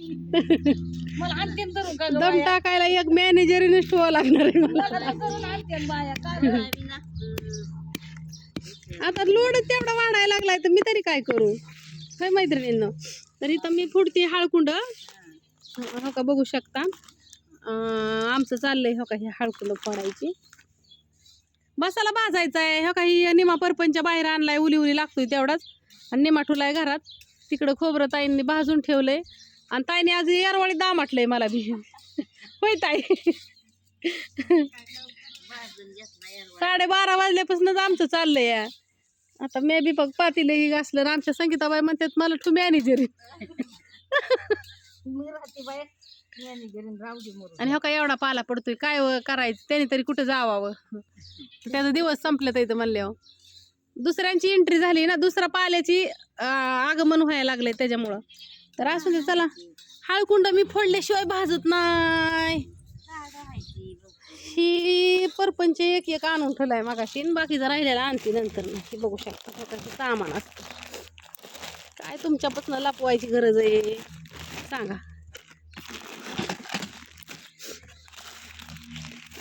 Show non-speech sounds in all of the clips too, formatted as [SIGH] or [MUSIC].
मला अंतिम धरून का गं दम बाया? टाकायला एक मॅनेजरीने ठेवावं लागणार आहे मला. मला धरून बाया? [LAUGHS] आता लोड तेवढा वाढायला लागलाय तर मी तरी काय करू? काय मैत्रिणींनो? तर इथं मी फुडती हळकुंड हो का बघू शकता. अं, आमचं चाललंय हो का ही हळकुंड फोडायची. बसाला भाजायचा आहे हो का ही निमा परपंच्या बाहेर आणलाय उली उली लागतोय तेवढाच. आणि निमा ठुलाय घरात. तिकडं खोबरं ताईंनी भाजून ठेवलंय. आणि ताईने आज यारवाळी म्हटलंय मला बी. होय ताई. साडेबारा वाजल्यापासूनच आमचं चाललंय. या आता मे बी बघ पातील असलं घासलं आमच्या संगीताबाई म्हणतात मला तू मॅनेजर आणि हो का एवढा पाला पडतोय काय करायचं? त्याने तरी कुठं जावावं? त्याचा दिवस संपलं तर इथं म्हणल्यावर हो. दुसऱ्यांची एंट्री झाली ना दुसऱ्या पाल्याची आगमन व्हायला लागले त्याच्यामुळं. तर असू दे चला. हळकुंड मी फोडल्याशिवाय भाजत नाही. ही परपंच एक एक आणून ठेवलाय मागाशी. बाकीचं राहिलेला आणते नंतर ना हे बघू शकता सामान असतं. काय तुमच्यापासून लपवायची गरज आहे? सांगा.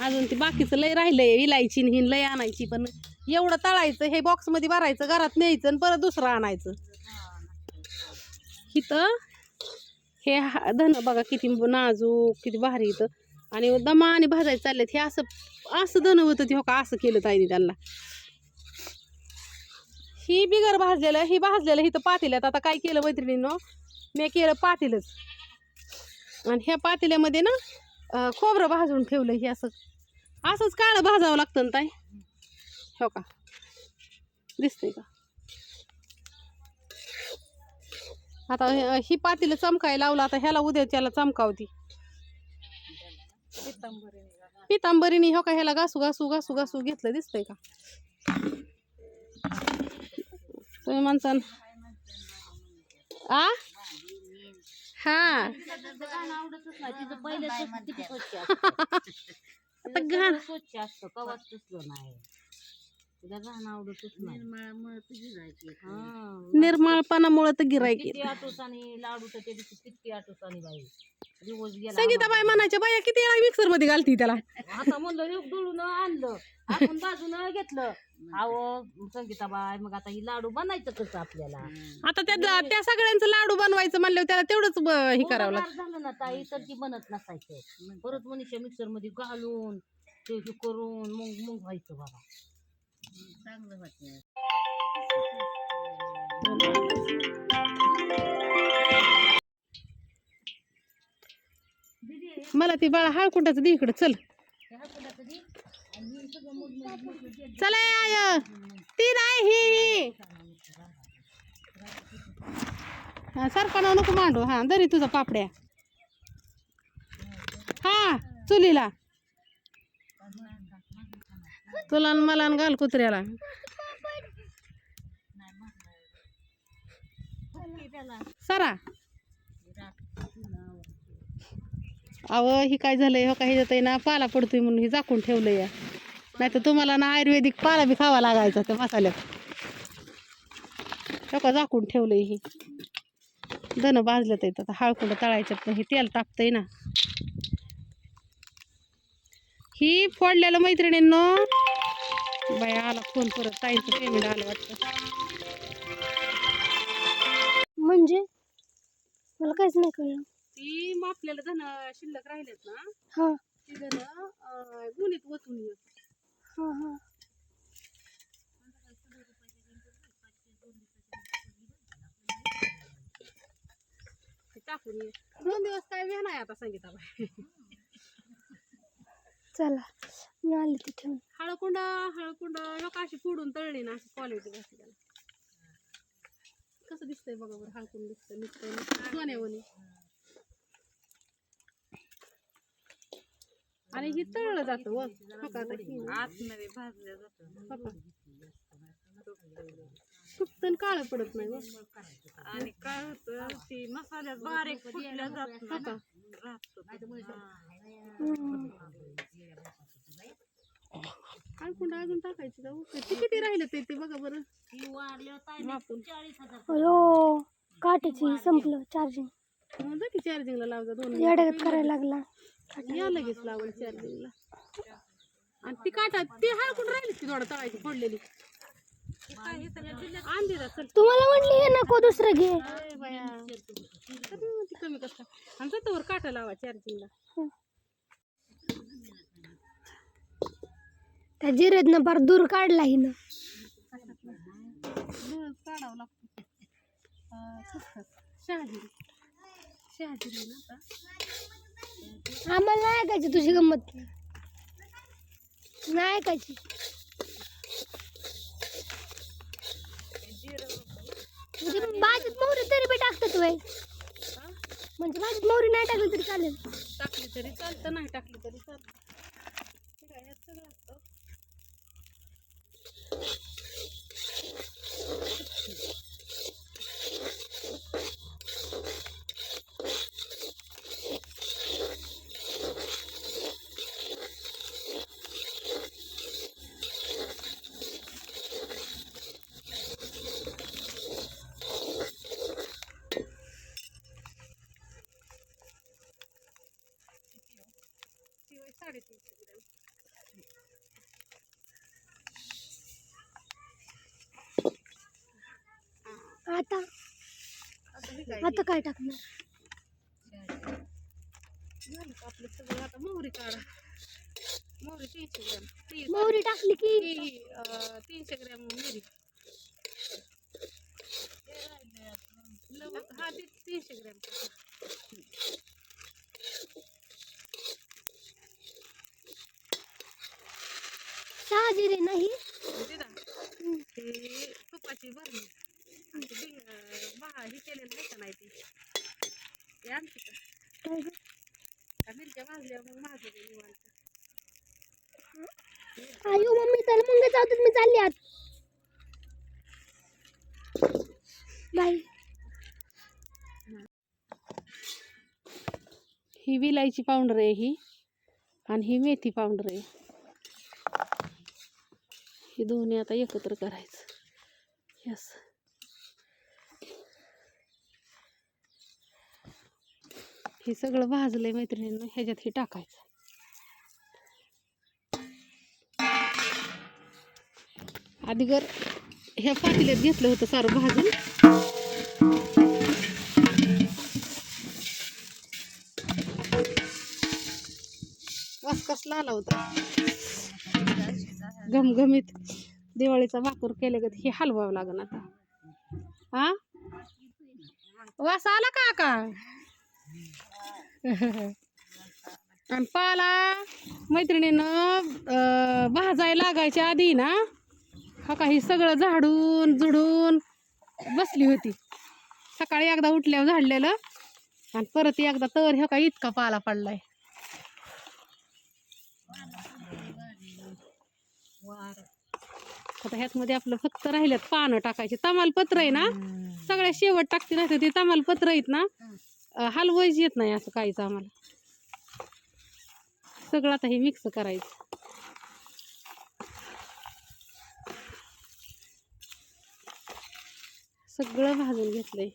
अजून ती बाकीचं लय राहिलंय इलायची न ही लय आणायची पण एवढं तळायचं हे बॉक्समध्ये भरायचं घरात न्यायचं आणि परत दुसरं आणायचं. इथं हे हा- धन बघा किती नाजूक किती भारी इथं. आणि दमा आणि भाजायचं चाललेत हे असं असं धन होतं ते हो का असं केलं ताईने त्यांना. ही बिगर भाजलेलं ही भाजलेलं इथं पातेल्यात. आता काय केलं मैत्रिणीनं? मी केलं पातेलच. आणि ह्या पातेल्यामध्ये ना खोबरं भाजून ठेवलं हे असं. असंच काळं भाजावं लागतं ना ताई? हो का? दिसतंय का? आता हे- ही पातेलं चमकायला लावलं आता ह्याला उद्या त्याला चमकावती पितांबरीने हो का ह्याला घासू घासू घासू घासू घेतलं दिसतंय का? तुम्ही म्हणता आ? हा. [LAUGHS] घाण. आवडतच नाही तिचं पहिलं स्वच्छ असतं कवाच तसलं नाही. तिला घाण आवडतच नाही. हा. निर्मळपणामुळे तर गिरायक किती आटोसानी लाडू तर त्या दिवशी किती आटोसानी बाई. दिवस गेला संगीताबाई म्हणायच्या बाया किती मिक्सरमध्ये घालती त्याला? आता म्हणलं एक दळून आणलं आपण बाजून घेतलं. अहो संगीताबाई मग आता ही लाडू बनायचं कसं आपल्याला? आता त्या त्या सगळ्यांचं लाडू बनवायचं म्हणल्यावर त्याला तेवढंच ब- हे करावं लागतं. झालं ना ताई तर ती बनत नसायचं. परत मनुष्य मिक्सरमध्ये घालून ते हे करून मग मग व्हायचं बाबा. चांगलं मला ती बाळा हाळकुंडाचं दे इकडं चल. चला आय ती नाही ही सरपणा नको मांडू हा दरी तुझा पापड्या. हा चुलीला. तुला मला घाल कुत्र्याला. सरा. अव ही काय झालंय? हो काही जात ना पाला पडतोय म्हणून ही झाकून ठेवलंय. या नाही तर तुम्हाला ना आयुर्वेदिक पाला बी खावा लागायचा त्या मसाल्यात. हो का झाकून ठेवलंय ही. धन भाजलं तर आता हळकुंड तळायच्यात पण हे तेल टाकतंय ना. ही फोडलेलं मैत्रिणींनो. बाया आला फोन परत. ताईचं पेमेंट आलं वाटतं. म्हणजे? मला काहीच नाही कळलं. ती आपल्याला धन शिल्लक राहिलेत ना? हा. ती अं, गुणीत ओतून ये. हा हा. टाकून ये. दोन दिवस काय वेळ नाही आता संगीताबाई चला मी आले ते ठेवून हळकुंड हळकुंड. लोक अशी फोडून तळली ना अशी क्वालिटी बसते त्याला. कसं दिसतंय बघा बरं हळकुंड दिसतंय नुसतं सोन्यावणी आणि ही तळलं जातं व. आतमध्ये भाजल्या जातं. हो का? सुकतं आणि काळं पडत नाही व. आणि काय होतं ती मसाल्यात बारीक फुटल्या जात हो का हळकुंड अजून टाकायची जाऊ ते किती राहिलं ते ते बघा बरं. मापून अयो काटेची संपलं चार्जिंग जा की चार्जिंगला लाव जा दोन येड्यागत करायला लागला. या लगेच लावून चार्जिंगला आणि ती काटा ती हळकून राहिली ती थोडं तळायची फोडलेली. आणली जा चल. तुम्हाला म्हटली हे नको दुसरं घे. बाया. तर मी म्हणते कमी कसं आणि त्याच्यावर काटा लावा चार्जिंगला त्या जिरेतनं फार दूर काढला हिनं. काढावं लागतं शहाजिरी शहाजिरी ना आम्हाला नाही ऐकायची तुझी गंमत. नाही ऐकायची. भाजीत मोहरी तरी बी टाकतात वय म्हणजे भाजीत मोहरी नाही टाकली तरी चालेल. टाकली तरी चालतं नाही टाकली तरी चालतं. आता काय टाकणार आपलं सगळं? आता मोहरी काढा. मोहरी तीनशे ग्रॅम. मोहरी टाकली की? तीनशे ग्रॅम मिरी लवंग हा ती तीनशे ग्रॅम नाही. ते तुपाची भरणी. आणि ते बिंग- अं, बहा हे केलेलं नाही का नाही ती ते आणते का? काय गं? का मिरच्या भाजल्या मग निवांत. आयो मम्मी चल मग जाऊ मी चालली आत बाय ही विलायची पावडर आहे ही आणि ही मेथी पावडर आहे. हे दोन्ही आता एकत्र करायचं. यस. हे सगळं भाजलंय मैत्रिणींना ह्याच्यात हे टाकायचं. आधी जर ह्या पातेल्यात घेतलं होतं सारं भाजून. वास कसला आला होता. घमघमीत दिवाळीचा वापर केले गत हे हलवावं लागण आता. हा वास आला का का [LAUGHS] आणि पाला मैत्रिणीनं अं, भाजायला लागायच्या आधी ना हा काही सगळं झाडून जुडून बसली होती. सकाळी एकदा उठल्यावर झाडलेलं आणि परत एकदा तर ह्या काय इतका पाला पडलाय. आता ह्यातमध्ये आपलं फक्त राहिल्यात पानं टाकायचे. तमालपत्र आहे ना सगळ्या शेवट टाकते नाही ते तमालपत्र आहेत ना हलवायची येत नाही असं काहीच आम्हाला. सगळं आता हे मिक्स करायचं. सगळं भाजून घेतलंय.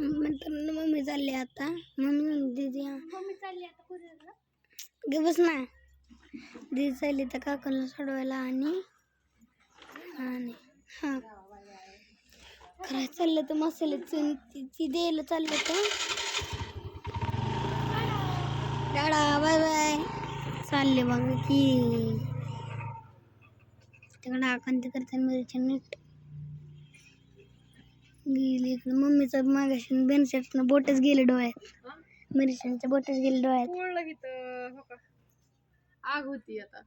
नंतर मम्मी चालली आता. मम्मी दीदी मम्मी चालली आता बस ना. दीदी चालली तर काकाला सोडवायला आणि आणि हा. करायचं चाललं तर मसाले ती द्यायला चाललं तर. डाडा बाय बाय. चालले बघ की. तिकडं आकांत करताना मिरच्या नीट गेली इकडे. मम्मीचं मागाशी बेनशेटनं बोटच गेले डोळ्यात. मिरच्यांच्या बोटच गेले डोळ्यात. पोळलं इथं हो का? आग होती आता.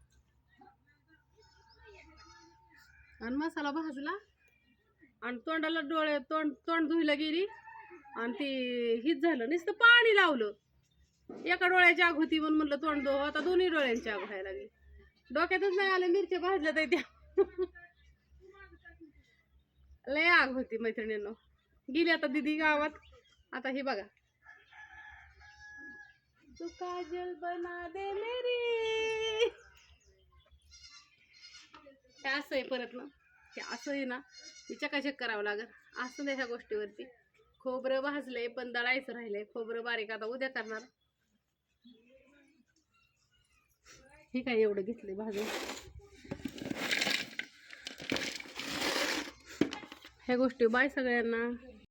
आणि मसाला भाजला. आणि तोंडाला डोळे तोंड तोंड धुईला गेली. आणि ते हीच झालं. नुसतं पाणी लावलं. एका डोळ्याची आग होती म्हणून म्हणलं तोंड धुव. आता दोन्ही डोळ्यांची आग व्हायला लागली. डोक्यातच नाही आलं मिरच्या भाजल्या त्या. लय आग होती मैत्रिणींनो. गेली आता दिदी गावात. आता हे बघा. तू काजल बना दे मेरी. हे असं आहे परत ना. हे असं आहे ना. तिच्या चकाचक करावं लागत असं नाही ह्या गोष्टीवरती. खोबरं भाजलंय पण दळायचं राहिलंय. खोबरं बारीक आता उद्या करणार. हे काय एवढं घेतलंय भाजून? ह्या गोष्टी. बाय सगळ्यांना.